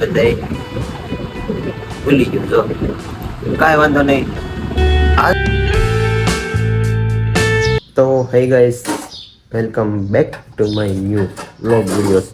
બધા ભૂલી ગયું. જો, કાંઈ વાંધો નહીં. તો hey guys welcome back to my new vlog videos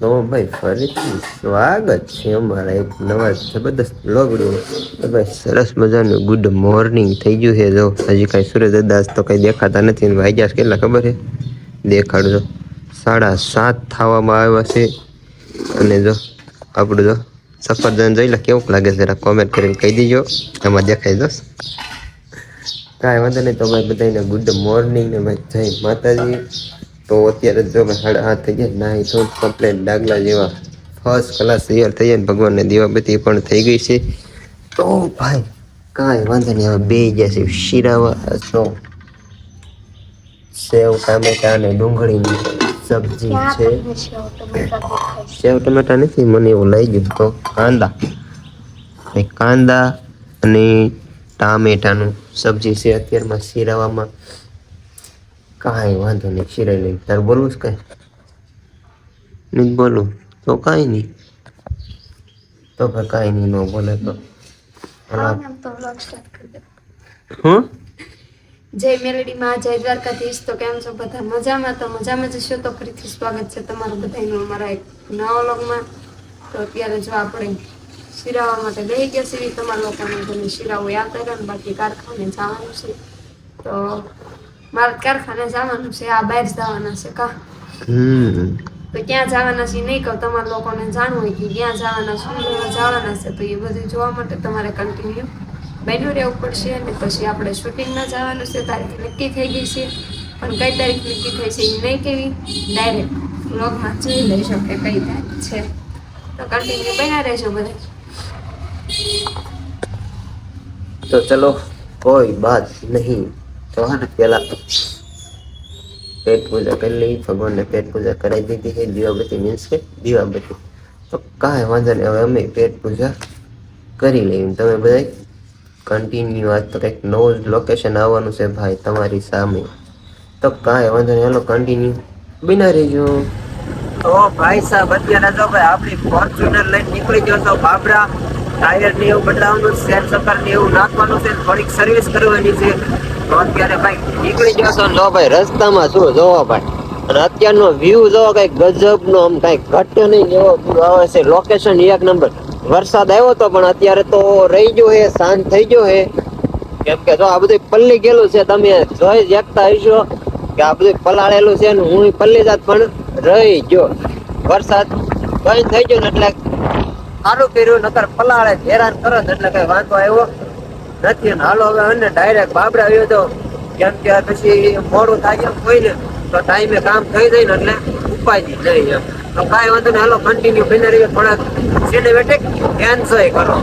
તો ભાઈ, ફરીથી સ્વાગત છે અમારા એક નવા જબરદસ્ત વ્લોગ વીડિયો ભાઈ, સરસ મજાનું ગુડ મોર્નિંગ થઈ ગયું છે. જો, હજી કાંઈ સૂર્ય દાદાસ તો કંઈ દેખાતા નથી. ભાઈ વાગ્યા કેટલા ખબર છે? દેખાડજો. સાડા સાત થવામાં આવ્યા છે. અને જો આપણું જો સફરજન જોઈ લે, કેવું લાગે છે, જરા કોમેન્ટ કરીને કહી દીજો. એમાં દેખાઈ જશે કાંઈ વાંધો નહીં તો ભાઈ બધાને ગુડ મોર્નિંગ ને ભાઈ જય માતાજી. તો અત્યારે જો ભાઈ સાડા આઠ થઈ ગયા, નાહી તો કમ્પ્લેન ડાગલા જેવા ફર્સ્ટ ક્લાસ તૈયાર થઈ જાય ભગવાનને દીવાબત્તી પણ થઈ ગઈ છે. તો ભાઈ કાંઈ વાંધો નહીં, હવે બે છે શીરાવા સો સેવ, ટામેટા અને ડુંગળીની સબ્જી છે? સેવ ટમેટા નથી મને એવું લઈ ગયું તો કાંદા. કાંદા અને ટામેટાનું સબ્જી છે અત્યારમાં શીરાવામાં કાંઈ વાંધો નહીં શીરાઈ લઈ તારે બોલવું છે કાંઈ? નહીં બોલું. તો કાંઈ નહીં. તો કાંઈ નહીં ન બોલે તો. હું? જય મેલડીમાં જય દ્વારકાધીશ. તો કેમ છો બધા? મજામાં? તો મજામાં જશો તો ફરીથી સ્વાગત છે તમારું બધાનું અમારા એક નવા વ્લોગમાં. તો અત્યારે જો આપણે શિરાવા માટે લઈ ગયા છીએ તમારા લોકોને તમે શિરાઓ યાદ કર્યો ને બાકી કારખાને જવાનું છે. તો મારે કારખાને જવાનું છે આ બહાર જવાના છે કા? તો ક્યાં જવાના છે નહીં કહું તમારા લોકોને જાણવું હોય કે ક્યાં જવાના શું જવાના છે તો એ બધું જોવા માટે તમારે કન્ટિન્યુ બન્યું રહેવું પડશે અને પછી આપણે શૂટિંગમાં જવાનું છે, તારીખ નક્કી થઈ ગઈ છે. પણ કઈ તારીખ નક્કી થઈ છે એ નહીં કેવી? ડાયરેક્ટ બ્લોગમાં જોઈ લઈ કે કઈ તારીખ છે. તો કન્ટિન્યુ બન્યા રહેજો બધા. તો ચલો, કોઈ બાત નહીં. તો હા પેલા પેટ પૂજા કરી લઈ ભગવાનને પેટ પૂજા કરાવી દીધી છે, દીવાબત્તી મીન્સ કે દીવાબત્તી. તો કાંઈ વાંધો નહીં, હવે અમે પેટ પૂજા કરી લઈએ. તમે બધા કન્ટિન્યુ આજ તો કંઈક નવું જ લોકેશન આવવાનું છે ભાઈ તમારી સામે. તો કાંઈ વાંધો નહીં, હેલો કન્ટિન્યુ બિના રહેજો. ઓ ભાઈ સાહેબ અત્યારે તો ભાઈ આપણી ફોર્ચ્યુનર લઈને નીકળી ગયો તો બાબરા ટાયર ને એવું બદલાવવાનું છે સકર ને એવું નાખવાનું છે, થોડીક સર્વિસ કરવાની છે. તો અત્યારે ભાઈ નીકળી ગયો છો જો ભાઈ, રસ્તામાં શું જોવો ભાઈ? અને અત્યારનો વ્યૂ જોવો કંઈક ગજબનો, આમ કંઈક ઘટ્યો નહીં એવો આવે છે. લોકેશન એક નંબર વરસાદ આવ્યો તો પણ અત્યારે તો રહી ગયો હે શાંત થઈ ગયો હે કેમ કે જો આ બધું પલ્લી ગયેલું છે, તમે જોઈ જગતા હશો કે આ બધું પલાળેલું છે ને હું પલ્લી જાત પણ રહી ગયો. વરસાદ બંધ થઈ ગયો ને એટલે સારું કર્યું, નકર પલાળે હેરાન કરો એટલે કઈ વાંધો આવ્યો નથી. ને હાલો હવે અને ડાયરેક્ટ બાબરા આવ્યો તો, કેમ કે પછી મોડું થાય એમ કોઈ ને, તો ટાઈમે કામ થઈ જાય ને એટલે નહીં એમ તો કાંઈ વાંધો નહીં. હાલો કન્ટિન્યુ બને રહીએ થોડાક બેઠે. એન્જોય કરો.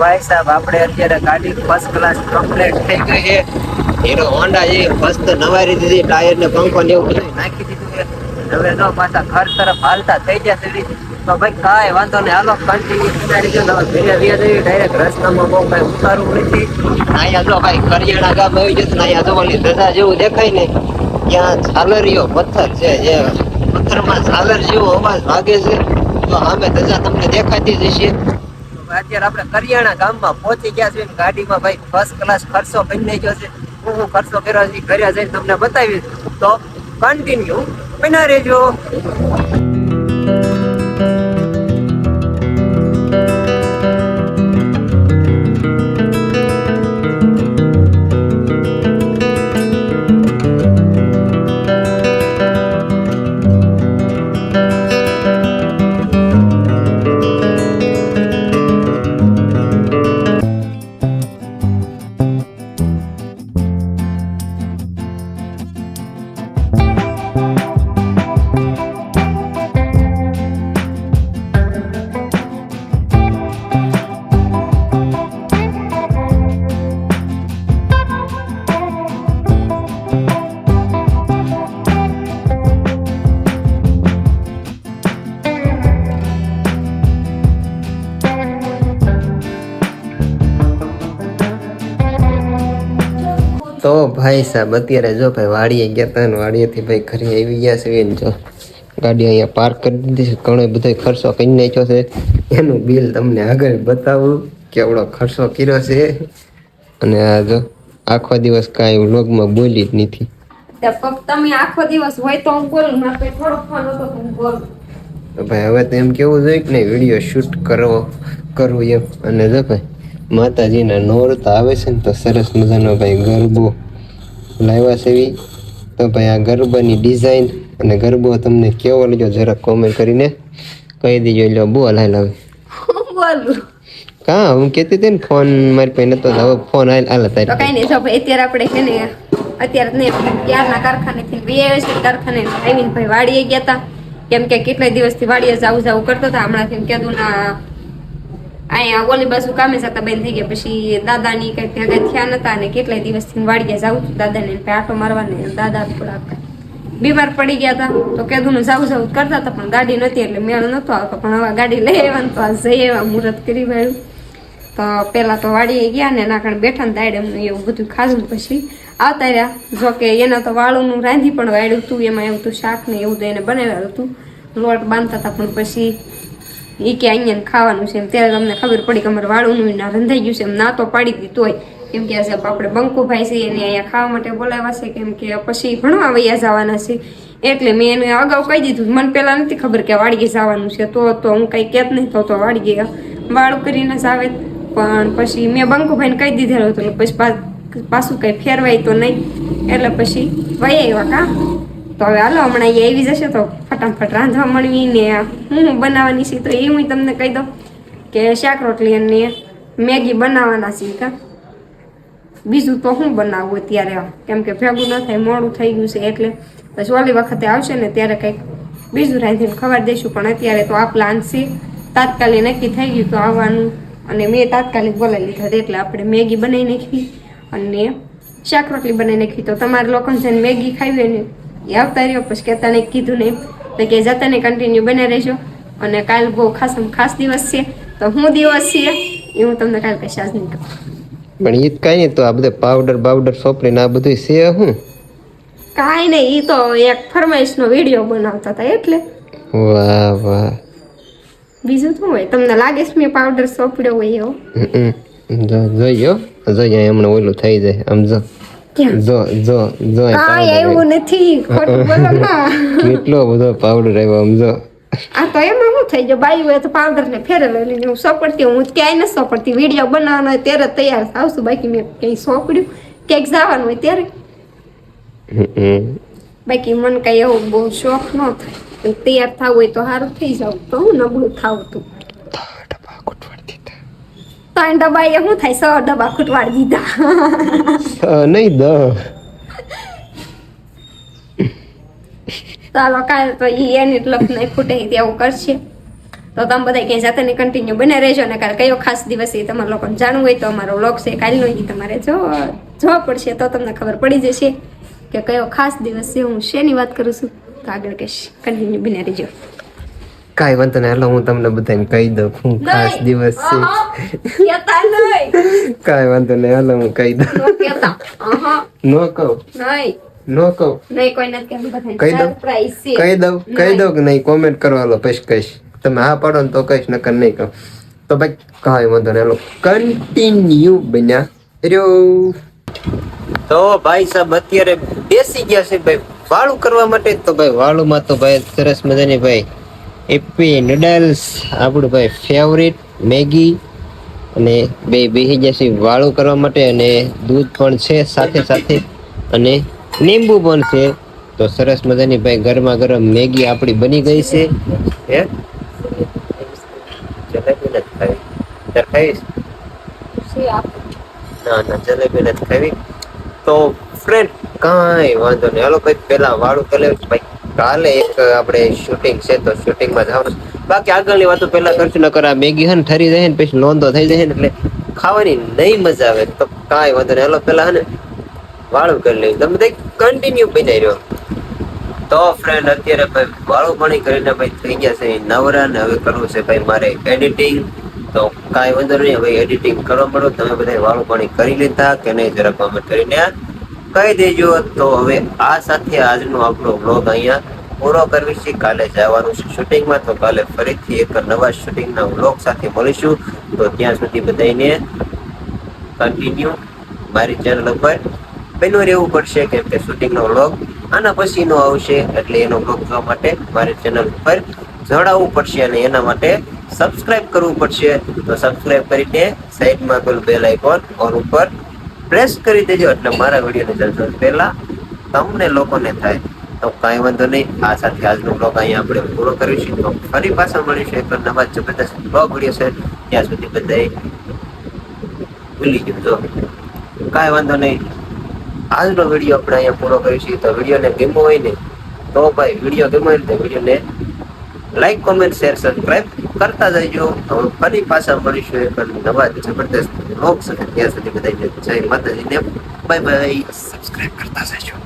ભાઈ સાહેબ, આપણે અત્યારે ગાડી ફર્સ્ટ ક્લાસ કમ્પ્લીટ થઈ ગઈ છે. હીરો હોન્ડા એ ફર્સ્ટ નવારી દીધી, ટાયર ને પંખો ને એવું બધું નાખી દીધું છે. હવે તો પાછા ઘર તરફ હાલતા થઈ ગયા સુધી તો ભાઈ કાંઈ વાંધો નહીં, હાલો કન્ટિન્યુ ઉતારી ગયો હવે વ્યા જઈએ ડાયરેક્ટ રસ્તામાં બહુ કાંઈ ઉતારવું નથી. અહીંયા જો ભાઈ કરિયાણા ગામ આવી જશે ને અહીંયા જો ઓલી ધજા જેવું દેખાય ને ત્યાં ઝાલરીઓ પથ્થર છે, જે પથ્થરમાં ઝાલર જેવો અવાજ વાગે છે. તો સામે ધજા તમને દેખાતી જ અત્યારે આપણે કરિયાણા ગામમાં પહોંચી ગયા છીએ ગાડીમાં ભાઈ ફર્સ્ટ ક્લાસ ખર્ચો બની ગયો છે. હું હું ખર્ચો કર્યો છે ઘરે જઈને તમને બતાવીશ. તો કન્ટિન્યુ બના રહેજો. ભાઈ સાહેબ અત્યારે જો ભાઈ વાડીએ ગયા હતા ને વાડીએથી ભાઈ ઘરે આવી ગયા છે ને જો ગાડી અહીંયા પાર્ક કરી દીધી છે. ઘણો બધો ખર્ચો કરી નાખ્યો છે. એનું બિલ તમને આગળ બતાવું કેવડો ખર્ચો કર્યો છે. અને આ જો આખો દિવસ કાંઈ વ્લોગમાં બોલી જ નથી. ત્યાં તમે આખો દિવસ હોય તો હું બોલું ના થોડો ફોન હતો તો હું બોલું. ભાઈ હવે તો એમ કેવું જોઈએ કે નહીં વીડિયો શૂટ કરવો કરવું એમ. અને જો ભાઈ માતાજીના નોરતા આવે છે ને તો સરસ મજાનો ભાઈ ગરબો લાવ્યા છે તો ભાઈ આ ગરબાની ડિઝાઇન અને ગરબો તમને કેવો લાગ્યો જરાક કોમેન્ટ કરીને કહી દેજો. એટલે બોલ હાલ હવે કા? હું કહેતી હતી ને ફોન મારી પાસે નતો હવે ફોન હાલ હાલ તો તારી કઈ નહીં જો ભાઈ અત્યારે આપણે છે ને અત્યારે નહીં ક્યારના કારખાનેથી વી આવ્યા કારખાને આવીને ભાઈ વાડીએ ગયા હતા કેમ કે કેટલા દિવસથી વાડીએ જાવું જાવું કરતો હતા હમણાંથી કીધું ના અહીંયા ઓલી બાજુ કામે જતા બેન થઈ ગયા. પછી દાદાની કઈ ભેગા થયા નતા અને કેટલાય દિવસથી વાડીયા જાઉં છું. દાદાને આટો મારવાને દાદા થોડાક બીમાર પડી ગયા હતા. તો કેદું ને જાવું જાવું કરતા હતા, પણ ગાડી નહોતી એટલે મેળ નતો આવતો. પણ હવે ગાડી લઈ આવ્યા ને તો આ જઈ એવા મુહૂર્ત કરી વાળ્યું. તો પેલા તો વાડીએ ગયા ને એના કારણે બેઠા ને દાડે એવું બધું ખાધું. પછી આવતા રહ્યા. જોકે એના તો વાળુંનું રાંધી પણ વાળ્યું હતું એમાં એવું હતું શાક ને એવું તો એને બનાવેલું હતું લોટ બાંધતા હતા, પણ પછી એ કે અહીંયા ખાવાનું છે ત્યારે તમને ખબર પડી કે અમારે વાળું ના રંધાઈ ગયું છે. એમ ના તો પાડી દીધું તોય કેમ કે આજે આપણે બંકુભાઈ છે, એને અહીંયા ખાવા માટે બોલાવ્યા છે. કેમ કે પછી ભણવા વૈયા જવાના છે. એટલે મેં એને અગાઉ કહી દીધું મને પહેલાં નથી ખબર કે વાડીએ જવાનું છે. તો તો હું કંઈ કહેત નહીં. તો તો ગયા વાળું કરીને જ આવે. પણ પછી મેં બંકુભાઈને કહી દીધેલું હતો પછી પાછું કંઈ ફેરવાય તો નહીં. એટલે પછી વૈયા આવ્યા કા. તો હવે હાલો, હમણાં એ આવી જશે તો ફટાફટ રાંધવા મળવી ને હું બનાવવાની છે તો એ હું તમને કહી દઉં કે શાક રોટલી અને મેગી બનાવવાના છે કા. બીજું તો હું બનાવવું અત્યારે કેમ કે ભેગું ન થાય, મોડું થઈ ગયું છે એટલે. પછી ઓલી વખતે આવશે ને ત્યારે કંઈક બીજું રાંધીને ખબર દઈશું, પણ અત્યારે તો આ પ્લાન છે. તાત્કાલિક નક્કી થઈ ગયું તો આવવાનું. અને મેં તાત્કાલિક બોલાવી લીધા એટલે આપણે મેગી બનાવી નાખી. અને શાક રોટલી બનાવી નાખી. તો તમારે લોકોને જેને મેગી ખાવી હોય ને એ આવતા રહ્યો. પછી કેતાને કીધું નહીં તો કે જતાને કન્ટિન્યુ બને રહેજો. અને કાલ બહુ ખાસ ખાસ દિવસ છે. તો હું દિવસ છે એ હું તમને કાલ કહીશ આજ નહીં પણ એ કાંઈ નહીં તો આ બધા પાવડર બાવડર સોપડીને આ બધું છે હું કાંઈ નહીં એ તો એક ફરમાઈશનો વીડિયો બનાવતા હતા એટલે. વાહ વાહ. બીજું શું હોય? તમને લાગે છે મેં પાવડર સોપડ્યો હોય એવો? જોઈ જો જોઈએ હમણાં ઓલું થઈ જાય. આમ જો. ક્યાં? જો જો જો કાંઈ powder નથી. ખોટું બોલો ના. કેટલો બધો પાવડર આવ્યો આમ જો. આ તો એમાં શું થઈ જાય બાઈ હોય તો પાવડર ને ફેરવેલી હું સોપડતી હું ક્યાંય નથી સોપડતી. વીડિયો બનાવવાનો હોય ત્યારે તૈયાર આવશું બાકી મેં ક્યાંય સોપડ્યું. ક્યાંક જવાનું હોય ત્યારે. બાકી મને કઈ એવો બહુ શોખ ન થાય. તૈયાર થવું હોય તો સારું થઈ જાવ. તો હું નબળું થાવ તું ડબ્બા ખૂટવાડી દીધા. ત્રણ ડબ્બા એ શું થાય? સો ડબ્બા ખૂટવાડી દીધા. નહીં દ. ચાલો કાલ તો ઈ એની લપ નહીં ખૂટે તેવું કરશે. તો તમે બધા ક્યાંય જાતે કન્ટિન્યુ બને રહેજો ને કાલે કયો ખાસ દિવસ એ તમારે લોકોને જાણવું હોય તો અમારો વ્લોગ છે કાલનો એ તમારે જો જોવા પડશે તો તમને ખબર પડી જશે કે કયો ખાસ દિવસ છે હું શેની વાત કરું છું. તો આગળ કહીશ કન્ટિન્યુ બને રહેજો. કાંઈ વાંધો નહીં. હાલો હું તમને બધાને કહી દઉં. હું ખાસ દિવસ છે. કેતા કાંઈ વાંધો નહીં. હાલો હું કહી દઉં. નો કેતા અહં, નો કહું. નો કહું. કહી દઉં? કહી દઉં. કહી દઉં કે નહીં. કોમેન્ટ કરવા હાલો પછી કહીશ. તમે હા પાડો ને તો કહીશ નકર નહીં કહું. તો ભાઈ કાંઈ વાંધો નહીં. હાલો કન્ટિન્યુ બન્યા. રહ્યો. તો ભાઈ સાહેબ અત્યારે બેસી ગયા છે ભાઈ. વાળું કરવા માટે તો ભાઈ વાળુમાં તો ભાઈ સરસ મજાની ભાઈ એપી નૂડલ્સ આપણું ભાઈ ફેવરિટ મેગી અને બે બેહી જશે વાળું કરવા માટે અને દૂધ પણ છે સાથે સાથે અને લીંબુ પણ છે. તો સરસ મજાની ભાઈ ગરમા ગરમ મેગી આપણી બની ગઈ છે. હે? જલેબી નથી ખાવી. તાર ના ના જલેબી નથી ખાવી. તો ફ્રેન્ડ કાંઈ વાંધો નહીં. હાલો ભાઈ પહેલાં વાળું કરી ભાઈ. કાલે એક આપણે શૂટિંગ છે, તો શૂટિંગમાં જવાનું. બાકી આગળની વાતો પહેલા કરશું ન આ મેગી હન ઠરી જાય ને પછી નોંધો થઈ જાય ને એટલે ખાવાની નહીં મજા આવે. તો કાંઈ વાંધો નહીં. હાલો પેલા હે ને વાળું કરી લઈ તમે બધા કન્ટિન્યુ બનાવી રહ્યો. તો ફ્રેન્ડ અત્યારે ભાઈ વાળું પાણી કરીને ભાઈ થઈ ગયા છે. નવરા ને હવે કરવું છે ભાઈ મારે એડિટિંગ તો કાંઈ વાંધો નહીં. હવે એડિટિંગ કરવા મળો તમે બધા વાળું પાણી કરી લીધા કે નહીં, જરા કોમેન્ટ કરીને. કહી દેજો તો હવે આ સાથે આજનો આપણો બ્લોગ અહીંયા પૂરો કરવી છે. કાલે જવાનું છે શૂટિંગમાં, તો કાલે ફરીથી એક નવા શૂટિંગના બ્લોગ સાથે મળીશું. તો ત્યાં સુધી બધાને કન્ટિન્યુ મારી ચેનલ ઉપર પહેલું રહેવું પડશે કેમ કે શૂટિંગનો વ્લોગ આના પછીનો આવશે, એટલે એનો વ્લોગ જોવા માટે મારી ચેનલ ઉપર જોડાવવું પડશે અને એના માટે સબસ્ક્રાઇબ કરવું પડશે. તો સબસ્ક્રાઇબ કરીને સાઈડમાં પેલું બેલ આઇકોન ઓન ઉપર પ્રેસ કરી દેજો એટલે મારા વિડીયોને જલ્દી પહેલા તમને લોકોને થાય, તો કાંઈ વાંધો નહીં. આ સાથે આજનો બ્લોગ અહીંયા આપણે પૂરો કરીશું તો ફરી પાછા મળીશું. એક નવા જબરદસ્ત બ્લોગ વીડિયો છે. ત્યાં સુધી બધાએ ભૂલી તો કાંઈ વાંધો નહીં. આજનો વીડિયો આપણે અહીંયા પૂરો કરીશું તો વિડીયોને ગેમો હોય ને, તો ભાઈ વીડિયો ગેમો હોય તો વિડીયોને લાઈક કોમેન્ટ શેર સબસ્ક્રાઈબ કરતા જજો હવે ફરી પાછા મળીશું એક નવા જબરદસ્ત બ્લોગ સાથે. ત્યાં સુધી બધાને જય માતાજીને બાય બાય સબસ્ક્રાઈબ કરતા જજો